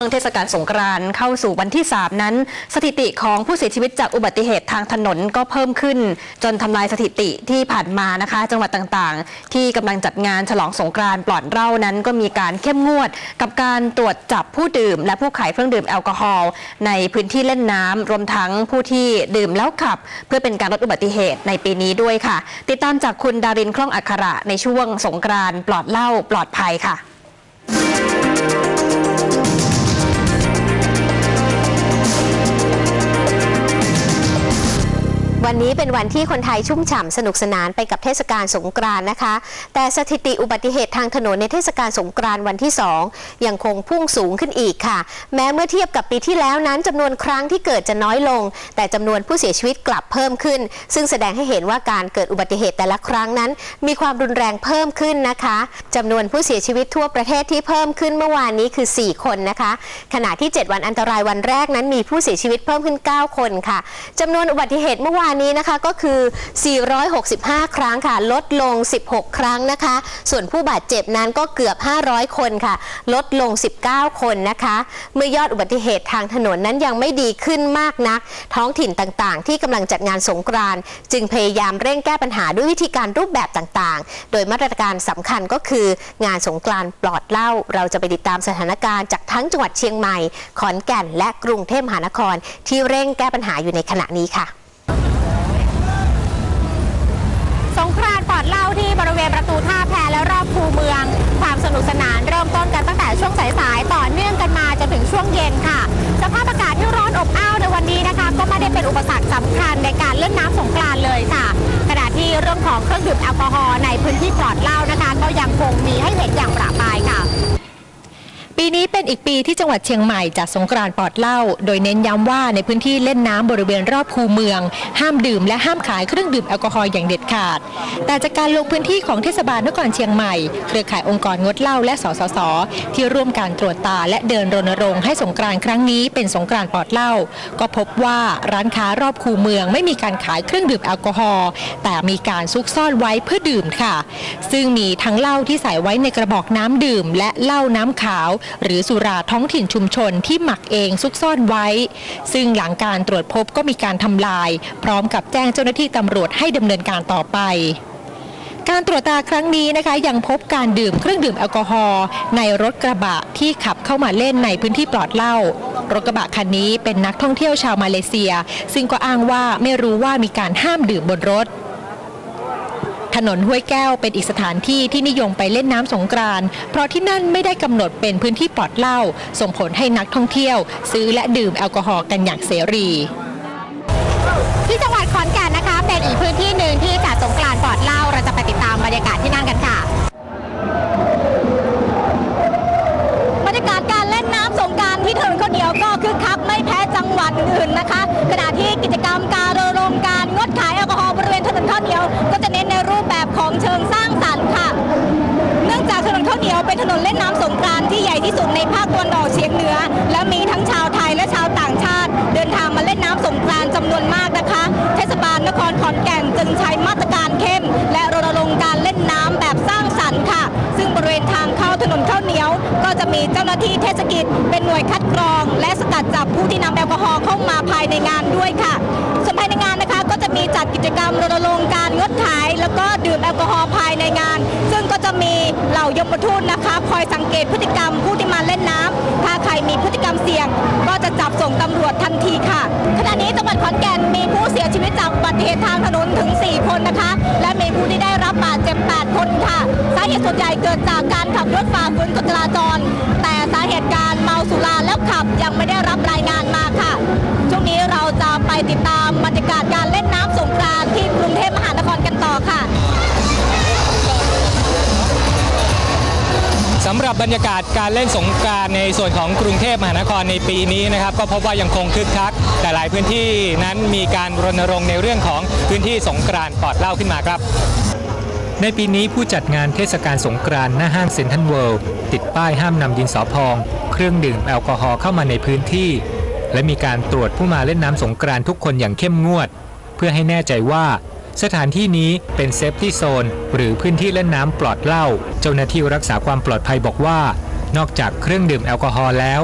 ช่วงเทศกาลสงกรานต์เข้าสู่วันที่ 3 นั้น สถิติของผู้เสียชีวิตจากอุบัติเหตุทางถนนก็เพิ่มขึ้น จนทำลายสถิติที่ผ่านมานะคะ จังหวัดต่างๆ ที่กำลังจัดงานฉลองสงกรานต์ปลอดเหล้านั้นก็มีการเข้มงวด กับการตรวจจับผู้ดื่ม และผู้ขายเครื่องดื่มแอลกอฮอล์ในพื้นที่เล่นน้ำรวมทั้งผู้ที่ดื่มแล้วขับ เพื่อเป็นการลดอุบัติเหตุในปีนี้ด้วยค่ะ ติดตามจากคุณดารินคล่องอัคระในช่วงสงกรานต์ปลอดเหล้าปลอดภัยค่ะ วันนี้เป็นวันที่คนไทยชุ่มฉ่ำสนุกสนานไปกับเทศกาลสงกรานต์นะคะ แต่สถิติอุบัติเหตุทางถนนในเทศกาลสงกรานต์วันที่ 2 ยังคงพุ่งสูงขึ้นอีกค่ะ แม้เมื่อเทียบกับปีที่แล้วนั้นจำนวนครั้งที่เกิดจะน้อยลง แต่จำนวนผู้เสียชีวิตกลับเพิ่มขึ้น ซึ่งแสดงให้เห็นว่าการเกิดอุบัติเหตุแต่ละครั้งนั้น มีความรุนแรงเพิ่มขึ้นนะคะจำนวนผู้เสียชีวิตทั่วประเทศที่เพิ่มขึ้นเมื่อวานนี้คือ 4 คนนะคะ ขณะที่ 7 วันอันตรายวันแรกนั้นมีผู้เสียชีวิตเพิ่มขึ้น 9 คนค่ะจำนวนอุบัติเหตุเมื่อวานนี้นะคะก็คือ 465 ครั้งค่ะ ลดลง 16 ครั้งนะคะ ส่วนผู้บาดเจ็บนั้นก็เกือบ 500 คนค่ะ ลดลง 19 คนนะคะ เมื่อยอดอุบัติเหตุทางถนนนั้นยังไม่ดีขึ้นมากนัก ท้องถิ่นต่างๆ ที่กำลังจัดงานสงกรานต์จึงพยายามเร่งแก้ปัญหาด้วยวิธีการรูปแบบต่างๆ โดยมาตรการสำคัญก็คืองานสงกรานต์ปลอดเหล้าเราจะไปติดตามสถานการณ์จากทั้งจังหวัดเชียงใหม่ ขอนแก่น และกรุงเทพมหานคร ที่เร่งแก้ปัญหาอยู่ในขณะนี้ค่ะ ริเวณประตูท่าแพและรอบคูเมือง ความสนุกสนานเริ่มต้นกันตั้งแต่ช่วงสายๆต่อเนื่องกันมาจนถึงช่วงเย็นค่ะ สภาพอากาศที่ร้อนอบอ้าวในวันนี้นะคะ ก็ไม่ได้เป็นอุปสรรคสำคัญในการเล่นน้ำสงกรานเลยค่ะขณะที่เรื่องของเครื่องดื่มแอลกอฮอล์ในพื้นที่ปลอดเหล้านะคะ ก็ยังคงมีให้เห็นอย่างประปรายค่ะ ปีนี้เป็นอีกปีที่จังหวัดเชียงใหม่จัดสงกรานต์ปลอดเหล้าโดยเน้นย้ำว่าในพื้นที่เล่นน้ำบริเวณรอบคูเมือง ห้ามดื่มและห้ามขายเครื่องดื่มแอลกอฮอล์อย่างเด็ดขาด แต่จากการลงพื้นที่ของเทศบาลนครเชียงใหม่ เครือข่ายองค์กรงดเหล้าและสสส ที่ร่วมการตรวจตาและเดินรณรงค์ให้สงกรานต์ครั้งนี้เป็นสงกรานต์ปลอดเหล้าก็พบว่าร้านค้ารอบคูเมืองไม่มีการขายเครื่องดื่มแอลกอฮอล์แต่มีการซุกซ่อนไว้เพื่อดื่มค่ะ ซึ่งมีทั้งเหล้าที่ใส่ไว้ในกระบอกน้ำดื่ม และเหล้าน้ำขาวหรือสุราท้องถิ่นชุมชนที่หมักเองซุกซ่อนไว้ ซึ่งหลังการตรวจพบก็มีการทำลาย พร้อมกับแจ้งเจ้าหน้าที่ตำรวจให้ดำเนินการต่อไปการตรวจตาครั้งนี้นะคะยังพบการดื่มเครื่องดื่มแอลกอฮอล์ในรถกระบะที่ขับเข้ามาเล่นในพื้นที่ปลอดเหล้ารถกระบะคันนี้เป็นนักท่องเที่ยวชาวมาเลเซีย ซึ่งก็อ้างว่าไม่รู้ว่ามีการห้ามดื่มบนรถ ถนนห้วยแก้วเป็นอีกสถานที่ที่นิยมไปเล่นน้ำสงกรานต์เพราะที่นั่นไม่ได้กำหนดเป็นพื้นที่ปลอดเหล้าส่งผลให้นักท่องเที่ยว ซื้อและดื่มแอลกอฮอล์กันอย่างเสรี ที่จังหวัดขอนแก่นนะคะ เป็นอีกพื้นที่หนึ่งที่จัดสงกรานต์ปลอดเหล้า นเล่นน้ำสงกรานที่ใหญ่ที่สุดในภาคตะวันออกเฉียงเหนือ และมีทั้งชาวไทยและชาวต่างชาติ เดินทางมาเล่นน้ำสงกรานจำนวนมากนะคะ เทศบาลนครขอนแก่นจึงใช้มาตรการเข้ม และรณรงค์การเล่นน้ำแบบสร้างสรรค์ค่ะ ซึ่งบริเวณทางเข้าถนนข้าวเหนียว ก็จะมีเจ้าหน้าที่เทศกิจ เป็นหน่วยคัดกรอง และสกัดจับผู้ที่นำแอลกอฮอล์เข้ามาภายในงานด้วยค่ะส่วนภายในงานนะคะก็จะมีจัดกิจกรรมรณรงค์การงดขาย แล้วก็ดื่มแอลกอฮอล์ภายในงาน ก็จะมีเหล่ายมทูตนะคะ คอยสังเกตพฤติกรรมผู้ที่มาเล่นน้ำถ้าใครมีพฤติกรรมเสี่ยง ก็จะจับส่งตำรวจทันทีค่ะ ขณะนี้จังหวัดขอนแก่นมีผู้เสียชีวิตจากอุบัติเหตุทางถนนถึง 4 คนนะคะ และมีผู้ที่ได้รับบาดเจ็บ 8 คนค่ะ สาเหตุส่วนใหญ่เกิดจากการขับรถฝ่าฝืนกฎจราจร แต่สาเหตุการเมาสุราแล้วขับยังไม่ได้รับรายงานมาค่ะ ช่วงนี้เราจะไปติดตามบรรยากาศการเล่นน้ำสงกรานต์ที่กรุงเทพมหานครกันต่อค่ะ หรับบรรยากาศการเล่นสงกรานในส่วนของกรุงเทพมหานครในปีนี้นะครับ ก็พบว่ายังคงคึกคัก แต่หลายพื้นที่นั้นมีการรณรงค์ในเรื่องของพื้นที่สงกรานปลอดเหล้าขึ้นมาครับ ในปีนี้ผู้จัดงานเทศกาลสงกรานหน้าห้างเซ็นทรัลเวิลด์ติดป้ายห้ามนำดินสอพอง เครื่องดื่มแอลกอฮอล์เข้ามาในพื้นที่ และมีการตรวจผู้มาเล่นน้ำสงกรานทุกคนอย่างเข้มงวด เพื่อให้แน่ใจว่า สถานที่นี้เป็นเซฟตี้โซนหรือพื้นที่เล่นน้ำปลอดเหล้าเจ้าหน้าที่รักษาความปลอดภัยบอกว่า นอกจากเครื่องดื่มแอลกอฮอล์แล้ว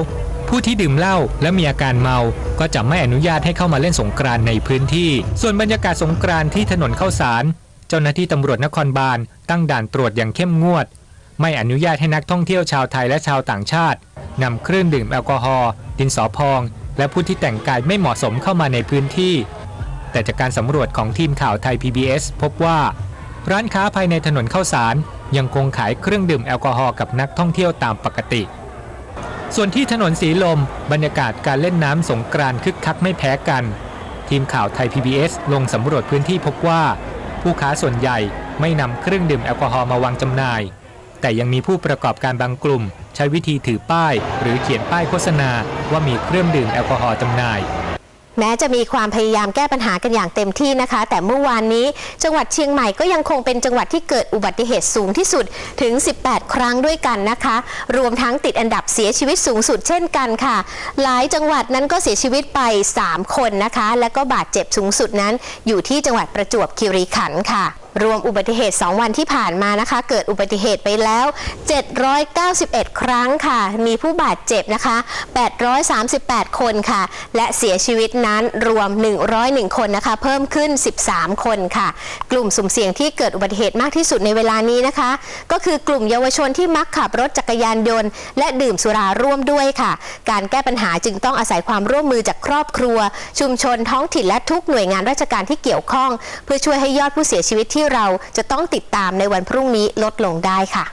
ผู้ที่ดื่มเหล้าและมีอาการเมา ก็จะไม่อนุญาตให้เข้ามาเล่นสงกรานในพื้นที่ ส่วนบรรยากาศสงกรานที่ถนนเข้าสาร เจ้าหน้าที่ตำรวจนครบาลตั้งด่านตรวจอย่างเข้มงวด ไม่อนุญาตให้นักท่องเที่ยวชาวไทยและชาวต่างชาตินำเครื่องดื่มแอลกอฮอล์ดินสอพอง และผู้ที่แต่งกายไม่เหมาะสมเข้ามาในพื้นที่ แต่จากการสำรวจของทีมข่าวไทย PBS พบว่า ร้านค้าภายในถนนเข้าสารยังคงขายเครื่องดื่มแอลกอฮอล์กับนักท่องเที่ยวตามปกติ ส่วนที่ถนนสีลม บรรยากาศการเล่นน้ำสงกรานคึกคักไม่แพ้กัน ทีมข่าวไทย PBS ลงสำรวจพื้นที่พบว่า ผู้ค้าส่วนใหญ่ไม่นำเครื่องดื่มแอลกอฮอล์มาวางจำหน่าย แต่ยังมีผู้ประกอบการบางกลุ่ม ใช้วิธีถือป้าย หรือเขียนป้ายโฆษณาว่ามีเครื่องดื่มแอลกอฮอล์จำหน่าย แม้จะมีความพยายามแก้ปัญหากันอย่างเต็มที่นะคะ แต่เมื่อวานนี้ จังหวัดเชียงใหม่ก็ยังคงเป็นจังหวัดที่เกิดอุบัติเหตุสูงที่สุดถึง 18 ครั้งด้วยกันนะคะ รวมทั้งติดอันดับเสียชีวิตสูงสุดเช่นกันค่ะ หลายจังหวัดนั้นก็เสียชีวิตไป 3 คนนะคะ และก็บาดเจ็บสูงสุดนั้น อยู่ที่จังหวัดประจวบคีรีขันธ์ค่ะ รวมอุบัติเหตุ 2 วันที่ผ่านมานะคะ เกิดอุบัติเหตุไปแล้ว 791 ครั้งค่ะ มีผู้บาดเจ็บนะคะ 838 คนค่ะ และเสียชีวิตนั้นรวม 101 คนนะคะ เพิ่มขึ้น 13 คนค่ะ กลุ่มสุ่มเสี่ยงที่เกิดอุบัติเหตุมากที่สุดในเวลานี้นะคะ ก็คือกลุ่มเยาวชนที่มักขับรถจักรยานยนต์ และดื่มสุราร่วมด้วยค่ะ การแก้ปัญหาจึงต้องอาศัยความร่วมมือจากครอบครัว ชุมชนท้องถิ่นและทุกหน่วยงานราชการที่เกี่ยวข้อง เพื่อช่วยให้ยอดผู้เสียชีวิตที่ที่เราจะต้องติดตามในวันพรุ่งนี้ลดลงได้ค่ะ